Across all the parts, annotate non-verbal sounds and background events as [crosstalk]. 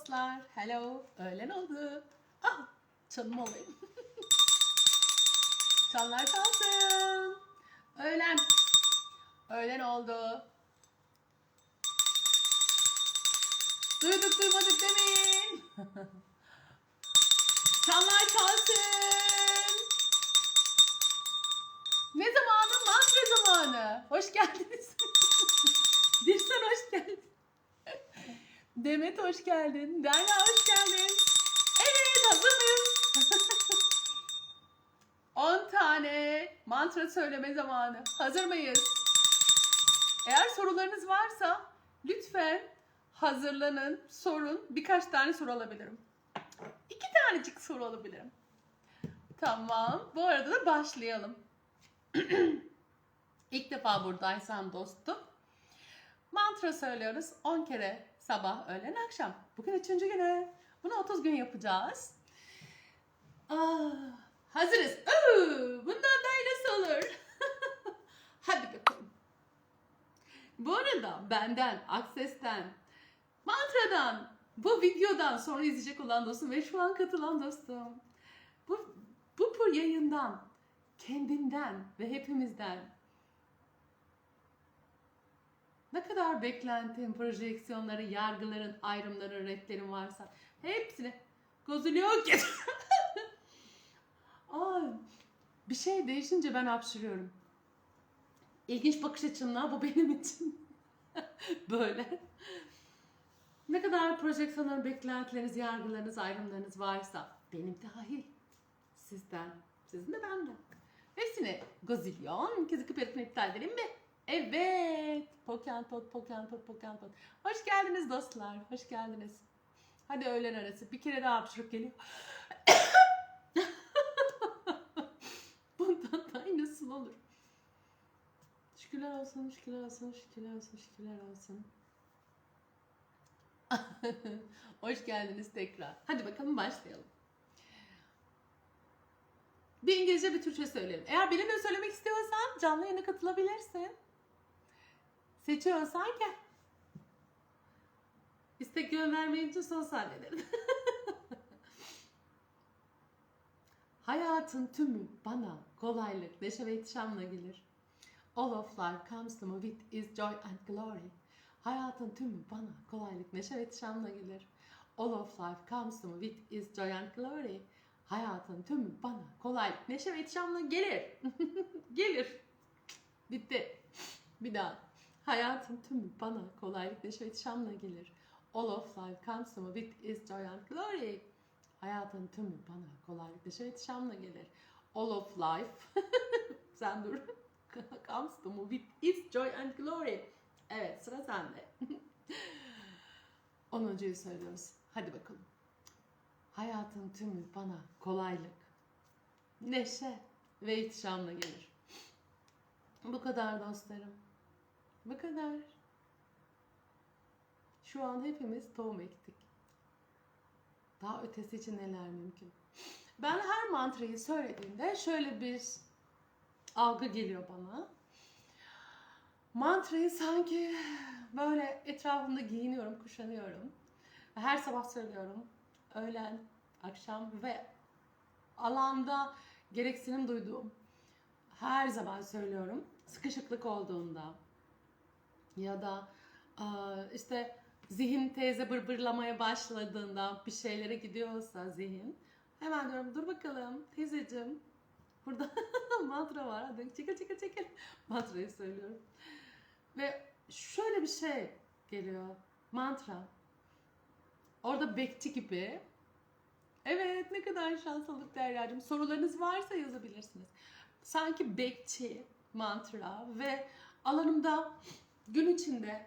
dostlar. Hello. Öğlen oldu. Ah, çalım olayım. [laughs] Çanlar çalsın. Öğlen. Öğlen oldu. Duyduk duymadık demeyin. [laughs] Çanlar çalsın. Ne zamanı? Mantra zamanı. Hoş geldiniz. [laughs] Demet hoş geldin. Derya hoş geldin. Evet hazır mıyız? 10 [laughs] tane mantra söyleme zamanı. Hazır mıyız? Eğer sorularınız varsa lütfen hazırlanın, sorun. Birkaç tane soru alabilirim. İki tanecik soru alabilirim. Tamam. Bu arada da başlayalım. [clears throat] İlk defa buradaysan dostum. Mantra söylüyoruz 10 kere sabah, öğlen, akşam. Bugün üçüncü günü. Bunu 30 gün yapacağız. Ah, hazırız. Oo, bundan daha iyisi olur. [laughs] Hadi bakalım. Bu arada benden, Akses'ten, Mantra'dan, bu videodan sonra izleyecek olan dostum ve şu an katılan dostum. Bu, bu yayından, kendinden ve hepimizden ne kadar beklentin, projeksiyonları, yargıların, ayrımların, redlerin varsa hepsini gözülüyor ki. [laughs] Ay, bir şey değişince ben hapşırıyorum. İlginç bakış açımla bu benim için. [laughs] Böyle. Ne kadar projeksiyonların, beklentileriniz, yargılarınız, ayrımlarınız varsa benim dahil. Sizden, sizin de benden. Hepsini gazilyon kez kıpırtını iptal edelim mi? Evet. Pokentot, pokentot, pokentot. Hoş geldiniz dostlar. Hoş geldiniz. Hadi öğlen arası. Bir kere daha hapşırık geliyor. [laughs] Bundan daha iyi nasıl olur? Şükürler olsun, şükürler olsun, şükürler olsun, şükürler olsun. [laughs] Hoş geldiniz tekrar. Hadi bakalım başlayalım. Bir İngilizce bir Türkçe söyleyelim. Eğer benimle söylemek istiyorsan canlı yayına katılabilirsin. Seçiyorsan gel. İstek göndermeyince son sahnelerim. [laughs] Hayatın tümü bana kolaylık, neşe ve ihtişamla gelir. All of life comes to me with its joy and glory. Hayatın tümü bana kolaylık, neşe ve ihtişamla gelir. All of life comes to me with its joy and glory. Hayatın tümü bana kolaylık, neşe ve ihtişamla gelir. [laughs] gelir. Bitti. Bir daha. Hayatın tümü bana kolaylık, neşe ve ihtişamla gelir. All of life comes to me with its joy and glory. Hayatın tümü bana kolaylık, neşe ve ihtişamla gelir. All of life. [laughs] Sen dur. [laughs] comes to me with its joy and glory. Evet sıra sende. [laughs] Onuncuyu söylüyoruz. Hadi bakalım. Hayatın tümü bana kolaylık, neşe ve ihtişamla gelir. Bu kadar dostlarım. Bu kadar. Şu an hepimiz tohum ektik. Daha ötesi için neler mümkün? Ben her mantrayı söylediğimde şöyle bir algı geliyor bana. Mantrayı sanki böyle etrafımda giyiniyorum, kuşanıyorum. Her sabah söylüyorum. Öğlen, akşam ve alanda gereksinim duyduğum her zaman söylüyorum. Sıkışıklık olduğunda ya da işte zihin teyze bırbırlamaya başladığında bir şeylere gidiyorsa zihin hemen diyorum dur bakalım teyzeciğim burada [laughs] mantra var hadi çekil çekil çekil. [laughs] Mantrayı söylüyorum. Ve şöyle bir şey geliyor mantra. Orada bekçi gibi evet ne kadar şanslılık Derya'cığım sorularınız varsa yazabilirsiniz. Sanki bekçi mantra ve alanımda gün içinde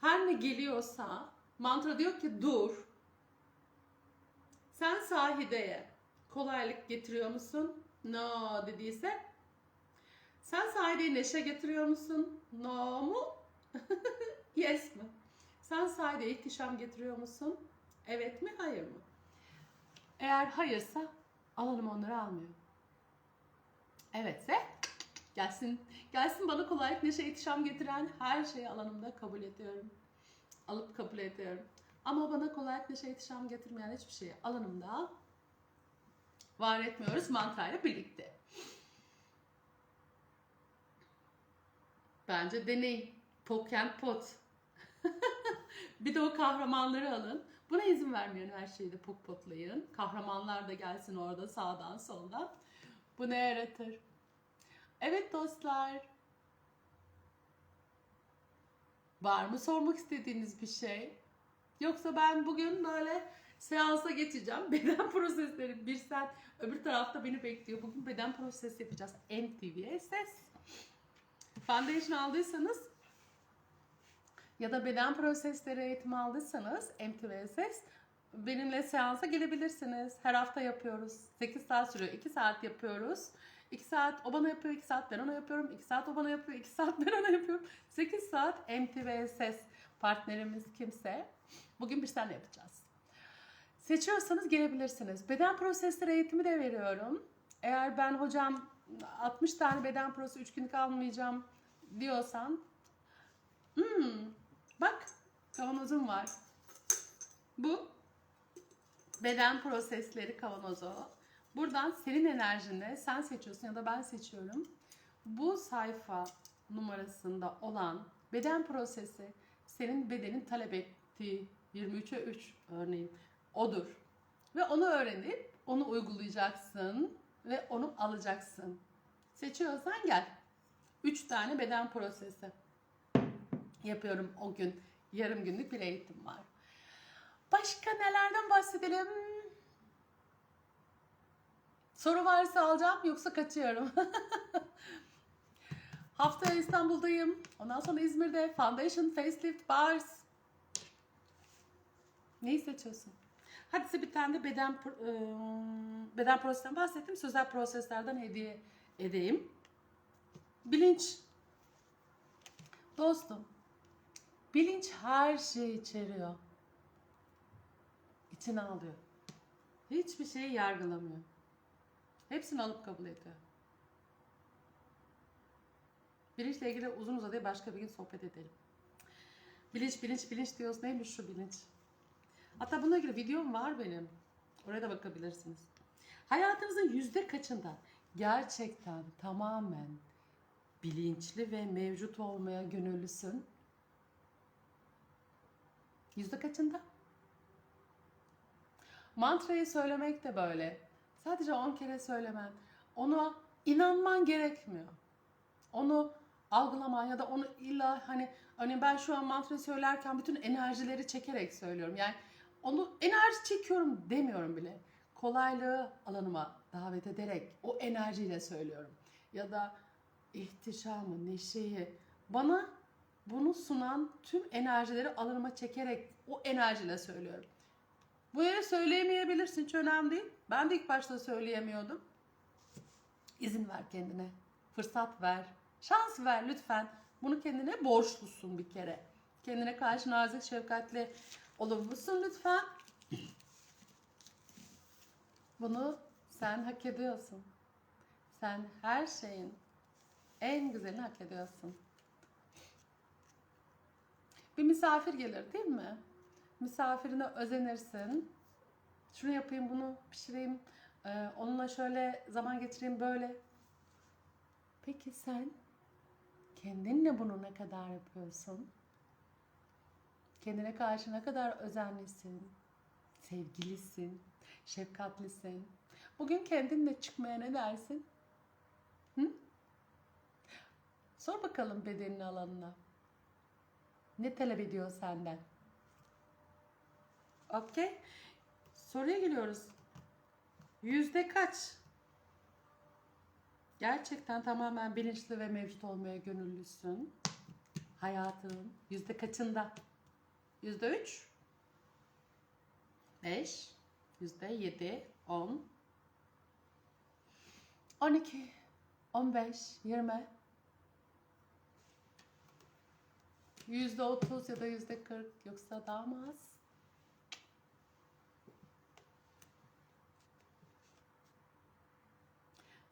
her ne geliyorsa mantra diyor ki dur. Sen sahideye kolaylık getiriyor musun? No dediyse sen sahideye neşe getiriyor musun? No mu? [laughs] yes mi? Sen sahideye ihtişam getiriyor musun? Evet mi? Hayır mı? Eğer hayırsa alanım onları almıyor. Evetse gelsin. Gelsin bana kolaylık, neşe, ihtişam getiren her şeyi alanımda kabul ediyorum. Alıp kabul ediyorum. Ama bana kolaylıkla şey ihtişam getirmeyen hiçbir şeyi alanımda var etmiyoruz mantrayla birlikte. Bence deneyin. Poke and pot. [laughs] bir de o kahramanları alın. Buna izin vermeyin her şeyi de pok potlayın. Kahramanlar da gelsin orada sağdan soldan. Bu ne yaratır? Evet dostlar. Var mı sormak istediğiniz bir şey? Yoksa ben bugün böyle seansa geçeceğim. [laughs] Beden prosesleri bir saat öbür tarafta beni bekliyor. Bugün beden prosesi yapacağız. MTV ses. Foundation aldıysanız ya da beden prosesleri eğitimi aldıysanız MTVSS benimle seansa gelebilirsiniz. Her hafta yapıyoruz. 8 saat sürüyor. 2 saat yapıyoruz. 2 saat o bana yapıyor, 2 saat ben ona yapıyorum. 2 saat o bana yapıyor, 2 saat ben ona yapıyorum. 8 saat MTVSS partnerimiz kimse. Bugün bir tane yapacağız. Seçiyorsanız gelebilirsiniz. Beden prosesleri eğitimi de veriyorum. Eğer ben hocam 60 tane beden prosesi 3 günlük almayacağım diyorsan hmm, bak kavanozum var. Bu beden prosesleri kavanozu. Buradan senin enerjini sen seçiyorsun ya da ben seçiyorum. Bu sayfa numarasında olan beden prosesi senin bedenin talep ettiği 23'e 3 örneğin odur. Ve onu öğrenip onu uygulayacaksın ve onu alacaksın. Seçiyorsan gel. 3 tane beden prosesi yapıyorum o gün. Yarım günlük bir eğitim var. Başka nelerden bahsedelim? Soru varsa alacağım yoksa kaçıyorum. [laughs] Haftaya İstanbul'dayım. Ondan sonra İzmir'de Foundation Facelift Bars. Neyi seçiyorsun? Hadi size bir tane de beden beden prosesinden bahsettim. Sözel proseslerden hediye edeyim. Bilinç. Dostum. Bilinç her şeyi içeriyor. İçine alıyor. Hiçbir şeyi yargılamıyor. Hepsini alıp kabul ediyor. Bilinçle ilgili uzun uzadıya başka bir gün sohbet edelim. Bilinç, bilinç, bilinç diyoruz. Neymiş şu bilinç? Hatta bununla ilgili videom var benim. Oraya da bakabilirsiniz. Hayatınızın yüzde kaçında gerçekten tamamen bilinçli ve mevcut olmaya gönüllüsün? Yüzde kaçında? Mantrayı söylemek de böyle. Sadece 10 kere söylemen. Ona inanman gerekmiyor. Onu algılaman ya da onu illa hani hani ben şu an mantrayı söylerken bütün enerjileri çekerek söylüyorum. Yani onu enerji çekiyorum demiyorum bile. Kolaylığı alanıma davet ederek o enerjiyle söylüyorum. Ya da ihtişamı, neşeyi bana bunu sunan tüm enerjileri alanıma çekerek o enerjiyle söylüyorum. Bu yere söyleyemeyebilirsin hiç önemli değil. Ben de ilk başta söyleyemiyordum. İzin ver kendine. Fırsat ver. Şans ver lütfen. Bunu kendine borçlusun bir kere. Kendine karşı nazik, şefkatli olabilirsin lütfen. Bunu sen hak ediyorsun. Sen her şeyin en güzelini hak ediyorsun. Bir misafir gelir değil mi? Misafirine özenirsin. Şunu yapayım, bunu pişireyim. Ee, onunla şöyle zaman geçireyim böyle. Peki sen kendinle bunu ne kadar yapıyorsun? Kendine karşı ne kadar özenlisin, sevgilisin, şefkatlisin. Bugün kendinle çıkmaya ne dersin? Hı? Sor bakalım bedenin alanına. Ne talep ediyor senden? Okey. Soruya geliyoruz. Yüzde kaç? Gerçekten tamamen bilinçli ve mevcut olmaya gönüllüsün. Hayatın yüzde kaçında? Yüzde üç? Beş? Yüzde yedi? On? On iki? On beş? Yirmi? Yüzde otuz ya da yüzde kırk yoksa daha mı az?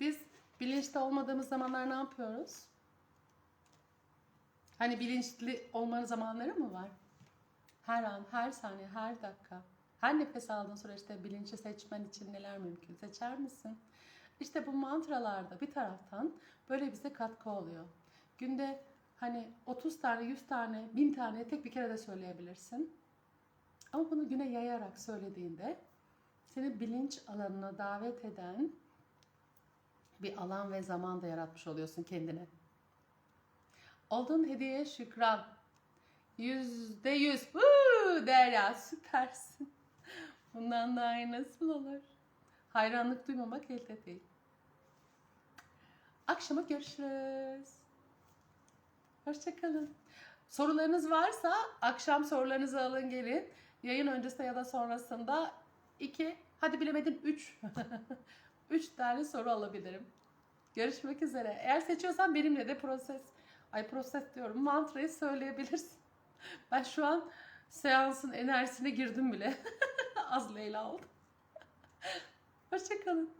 Biz bilinçli olmadığımız zamanlar ne yapıyoruz? Hani bilinçli olmanın zamanları mı var? her an, her saniye, her dakika, her nefes aldığın süreçte bilinci seçmen için neler mümkün? Seçer misin? İşte bu mantralarda bir taraftan böyle bize katkı oluyor. Günde hani 30 tane, 100 tane, 1000 tane tek bir kere de söyleyebilirsin. Ama bunu güne yayarak söylediğinde seni bilinç alanına davet eden bir alan ve zaman da yaratmış oluyorsun kendine. Olduğun hediyeye şükran. Yüzde yüz. Derya süpersin. Bundan daha iyi nasıl olur? Hayranlık duymamak elde değil. Akşama görüşürüz. Hoşçakalın. Sorularınız varsa akşam sorularınızı alın gelin. Yayın öncesinde ya da sonrasında iki, hadi bilemedin üç. [laughs] 3 tane soru alabilirim. Görüşmek üzere. Eğer seçiyorsan benimle de proses, ay proses diyorum, mantrayı söyleyebilirsin. [laughs] Ben şu an seansın enerjisine girdim bile. [laughs] Az Leyla oldu. [laughs] Hoşçakalın.